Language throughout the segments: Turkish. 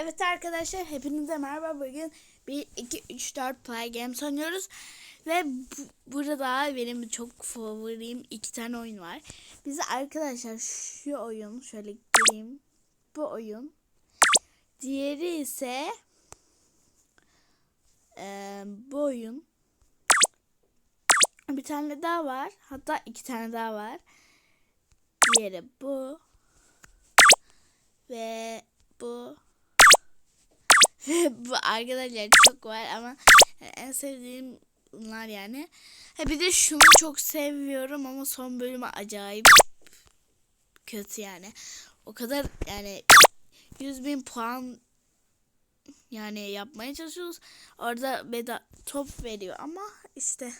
Evet arkadaşlar hepinize merhaba. Bugün 1, 2, 3, 4 play games oynuyoruz. Ve bu, burada benim çok favorim iki tane oyun var. Bize arkadaşlar şu oyun şöyle gireyim. Bu oyun. Diğeri ise e, bu oyun. Bir tane daha var. Hatta iki tane daha var. Diğeri bu. Ve bu bu arkadaşlar çok var ama en sevdiğim bunlar yani. Ha bir de şunu çok seviyorum ama son bölümü acayip kötü yani. O kadar yani 100 bin puan yani yapmaya çalışıyoruz. Orada beda top veriyor ama işte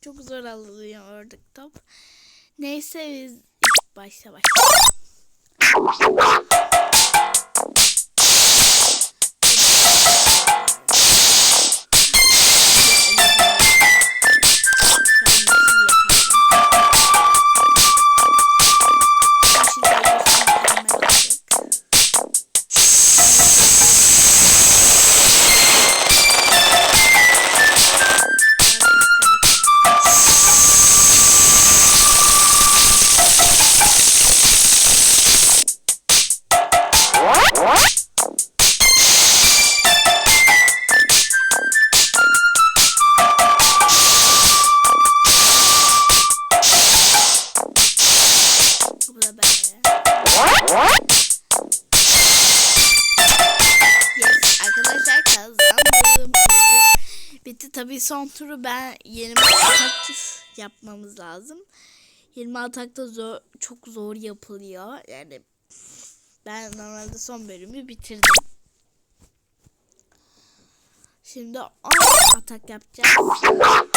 çok zor alınıyor oradaki top. Neyse biz ilk başta. Yes arkadaşlar kazandım. Bitti. Tabii son turu ben 20 atak yapmamız lazım. 20 atakta zor, çok zor yapılıyor. Yani ben normalde son bölümü bitirdim. Şimdi 10 atak yapacağız.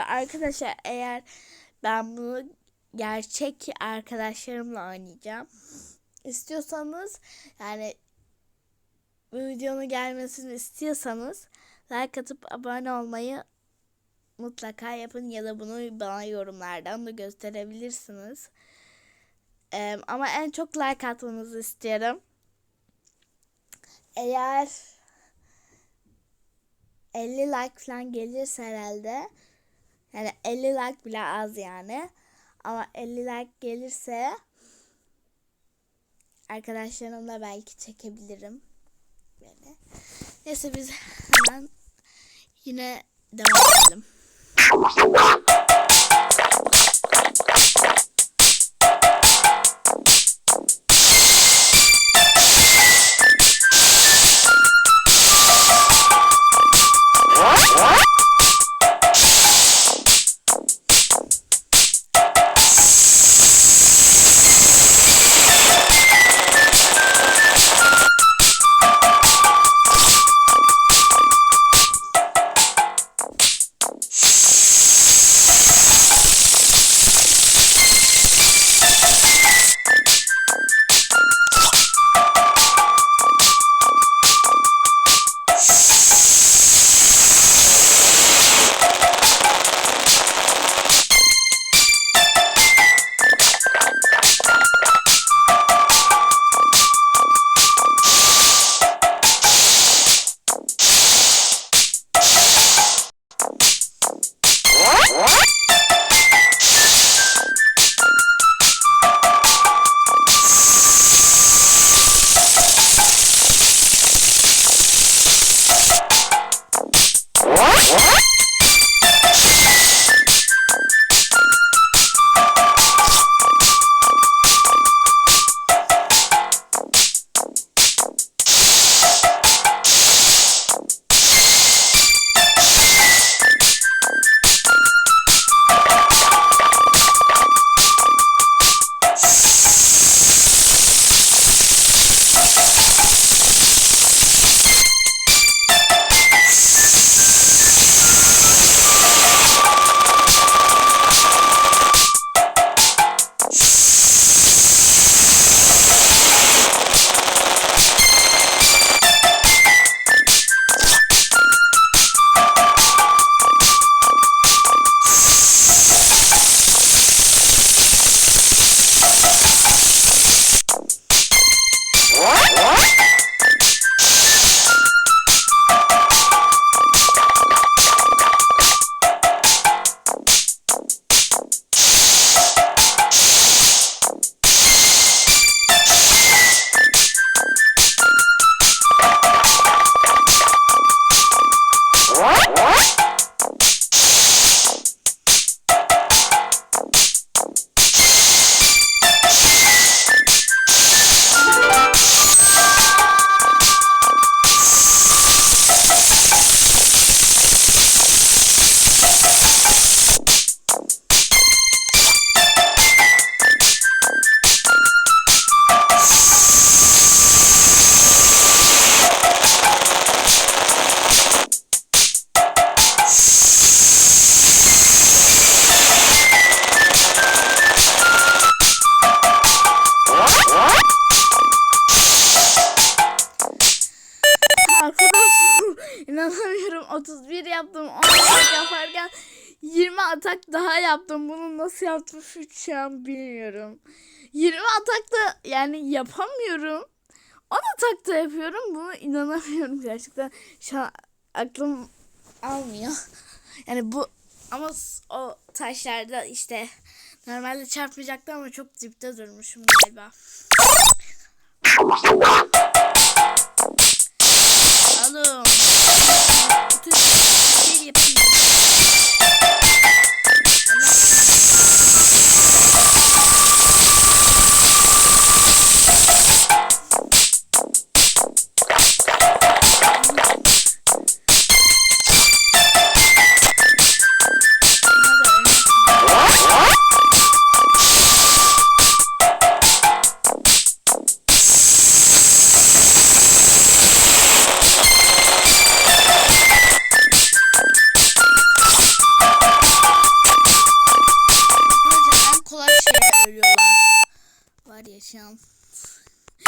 Ve arkadaşlar eğer ben bunu gerçek arkadaşlarımla oynayacağım. istiyorsanız yani bu videonun gelmesini istiyorsanız like atıp abone olmayı mutlaka yapın ya da bunu bana yorumlardan da gösterebilirsiniz. Ee, ama en çok like atmanızı istiyorum. Eğer 50 like falan gelirse herhalde yani 50 like bile az yani ama 50 like gelirse arkadaşlarımla belki çekebilirim böyle. Neyse biz hemen yine devam edelim. inanamıyorum. 31 yaptım. 10 atak yaparken 20 atak daha yaptım. Bunu nasıl yaptım hiç şu an bilmiyorum. 20 atak da yani yapamıyorum. 10 atak da yapıyorum. Bunu inanamıyorum gerçekten. Şu an aklım almıyor. Yani bu ama o taşlarda işte normalde çarpmayacaktı ama çok dipte durmuşum galiba. Alım. Bir yapayım.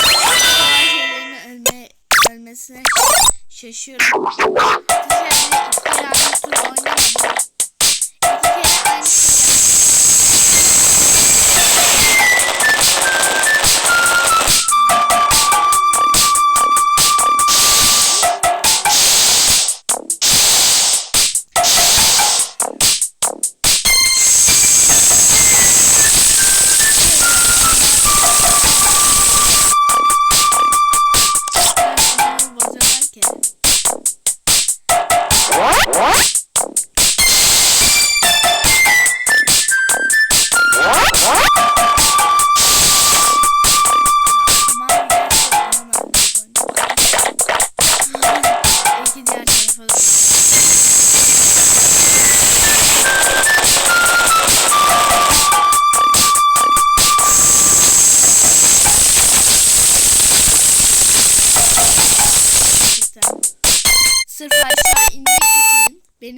Şeylerin ölme, ölmesine şaşıyorum. Arkadaşlar bir tur oynamadım.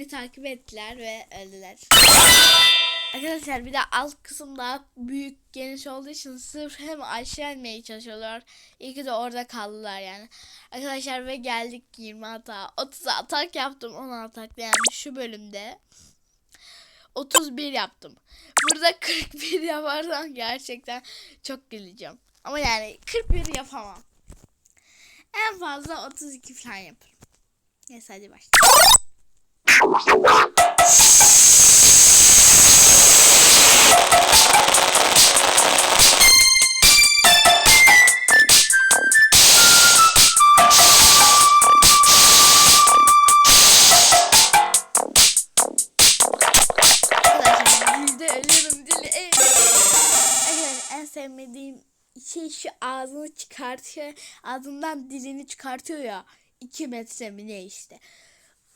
Beni takip ettiler ve öldüler. Arkadaşlar bir de alt kısım daha büyük geniş olduğu için sırf hem aşağı inmeye çalışıyorlar. İyi ki de orada kaldılar yani. Arkadaşlar ve geldik 20 hata. 30 atak yaptım 10 atak yani şu bölümde. 31 yaptım. Burada 41 yaparsam gerçekten çok güleceğim. Ama yani 41 yapamam. En fazla 32 falan yaparım. Neyse hadi başlayalım. Sevmediğim şey şu ağzını çıkartıyor. Ağzından dilini çıkartıyor ya. 2 metre mi ne işte.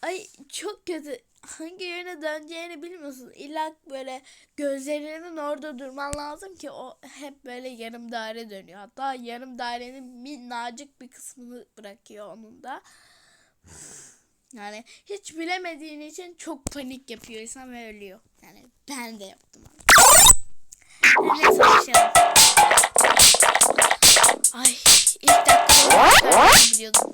Ay çok kötü. Hangi yöne döneceğini bilmiyorsun. İlla böyle gözlerinin orada durman lazım ki o hep böyle yarım daire dönüyor. Hatta yarım dairenin minnacık bir kısmını bırakıyor onun da. Yani hiç bilemediğin için çok panik yapıyor insan ve ölüyor. Yani ben de yaptım. Neyse başlayalım. Ay ilk çıkartmayı biliyordum.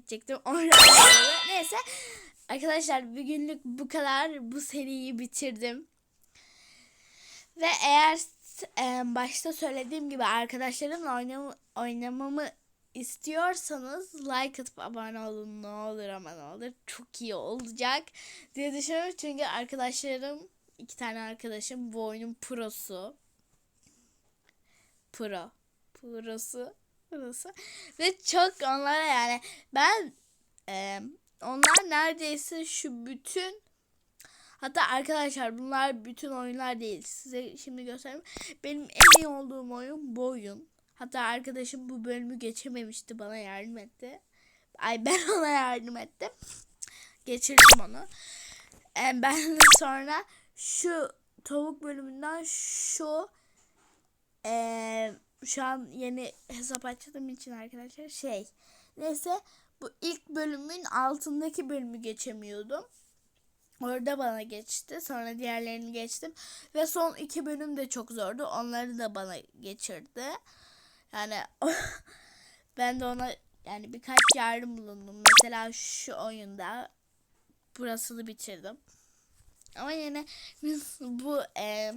Gidecektim. Neyse. Arkadaşlar bugünlük bu kadar. Bu seriyi bitirdim. Ve eğer e, başta söylediğim gibi arkadaşlarımla oynam oynamamı istiyorsanız like atıp abone olun. Ne olur ama ne olur. Çok iyi olacak diye düşünüyorum. Çünkü arkadaşlarım iki tane arkadaşım bu oyunun prosu. Pro. Prosu prosu ve çok onlara yani ben e, onlar neredeyse şu bütün Hatta arkadaşlar bunlar bütün oyunlar değil. Size şimdi göstereyim. Benim en iyi olduğum oyun bu oyun. Hatta arkadaşım bu bölümü geçememişti. Bana yardım etti. Ay ben ona yardım ettim. Geçirdim onu. Ee, ben de sonra şu tavuk bölümünden şu ee, şu an yeni hesap açtığım için arkadaşlar şey neyse bu ilk bölümün altındaki bölümü geçemiyordum. Orada bana geçti. Sonra diğerlerini geçtim. Ve son iki bölüm de çok zordu. Onları da bana geçirdi. Yani ben de ona yani birkaç yardım bulundum. Mesela şu oyunda burasını bitirdim. Ama yine bu e,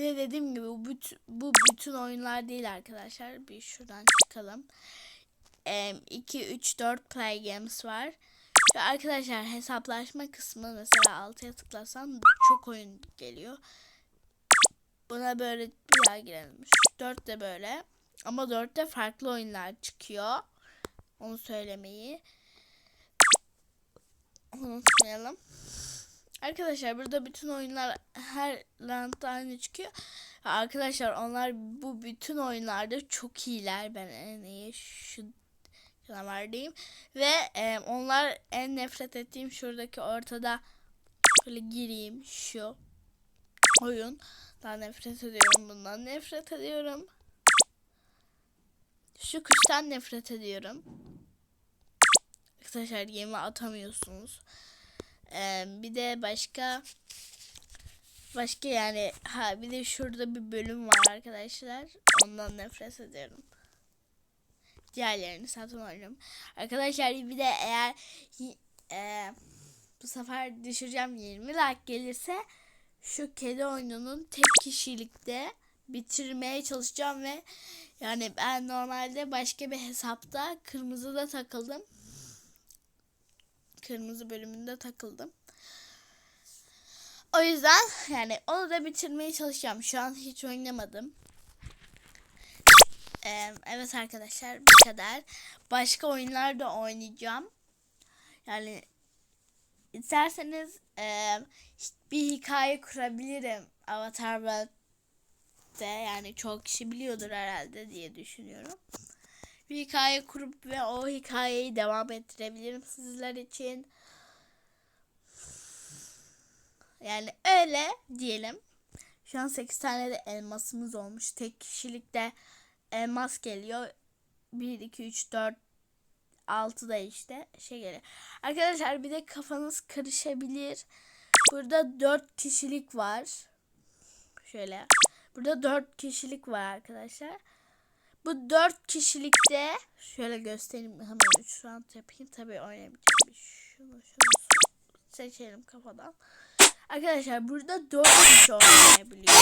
de dediğim gibi bu, bütün, bu bütün oyunlar değil arkadaşlar. Bir şuradan çıkalım. E, 2, 3, 4 play games var. Ve arkadaşlar hesaplaşma kısmı mesela 6'ya tıklasam çok oyun geliyor. Buna böyle bir daha girelim. 4 de böyle. Ama 4'te farklı oyunlar çıkıyor. Onu söylemeyi unutmayalım. Arkadaşlar burada bütün oyunlar her roundda aynı çıkıyor. Arkadaşlar onlar bu bütün oyunlarda çok iyiler. Ben en iyi şu canavardayım. Ve e, onlar en nefret ettiğim şuradaki ortada böyle gireyim şu oyun. Daha nefret ediyorum bundan. Nefret ediyorum. Şu kuştan nefret ediyorum. Arkadaşlar yeme atamıyorsunuz. Ee, bir de başka başka yani ha bir de şurada bir bölüm var arkadaşlar. Ondan nefret ediyorum diğerlerini satın alırım. Arkadaşlar bir de eğer e, bu sefer düşüreceğim 20 like gelirse şu kedi oyununun tek kişilikte bitirmeye çalışacağım ve yani ben normalde başka bir hesapta kırmızıda takıldım. Kırmızı bölümünde takıldım. O yüzden yani onu da bitirmeye çalışacağım. Şu an hiç oynamadım. Ee, evet arkadaşlar bu kadar. Başka oyunlar da oynayacağım. Yani isterseniz e, bir hikaye kurabilirim Avatar. Yani çok kişi biliyordur herhalde diye düşünüyorum. Bir hikaye kurup ve o hikayeyi devam ettirebilirim sizler için. Yani öyle diyelim. Şu an 8 tane de elmasımız olmuş. Tek kişilikte elmas geliyor. 1, 2, 3, 4, 6 da işte şey geliyor. Arkadaşlar bir de kafanız karışabilir. Burada 4 kişilik var. Şöyle. Burada 4 kişilik var arkadaşlar. Bu 4 kişilikte şöyle göstereyim hemen 3 round yapayım. Tabii oynayamayacağım. Şunu şunu seçelim kafadan. Arkadaşlar burada 4 kişi oynayabiliyor.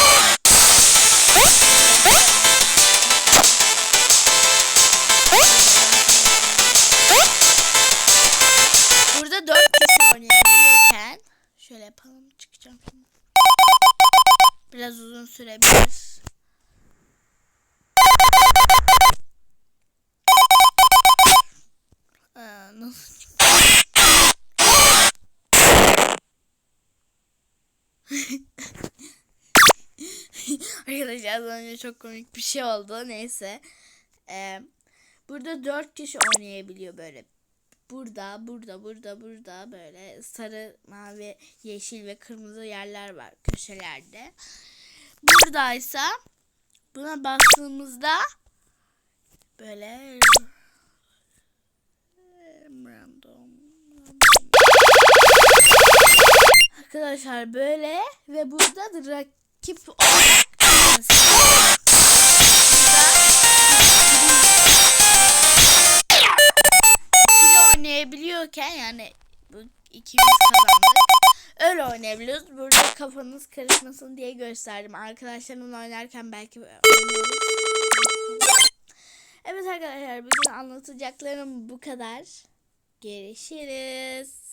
Burada dört kişi oynayabiliyorken şöyle yapalım çıkacağım. Biraz uzun sürebilir. Arkadaşlar az önce çok komik bir şey oldu. Neyse. Ee, burada dört kişi oynayabiliyor böyle burada, burada, burada, burada böyle sarı, mavi, yeşil ve kırmızı yerler var köşelerde. Buradaysa buna bastığımızda böyle random, Arkadaşlar böyle ve burada rakip Bakın. Kilo oynayabiliyorken yani bu ikimiz kazandık. Öyle oynayabiliyoruz. Burada kafanız karışmasın diye gösterdim. Arkadaşlarımla oynarken belki oynarız. Evet arkadaşlar bugün anlatacaklarım bu kadar. Görüşürüz.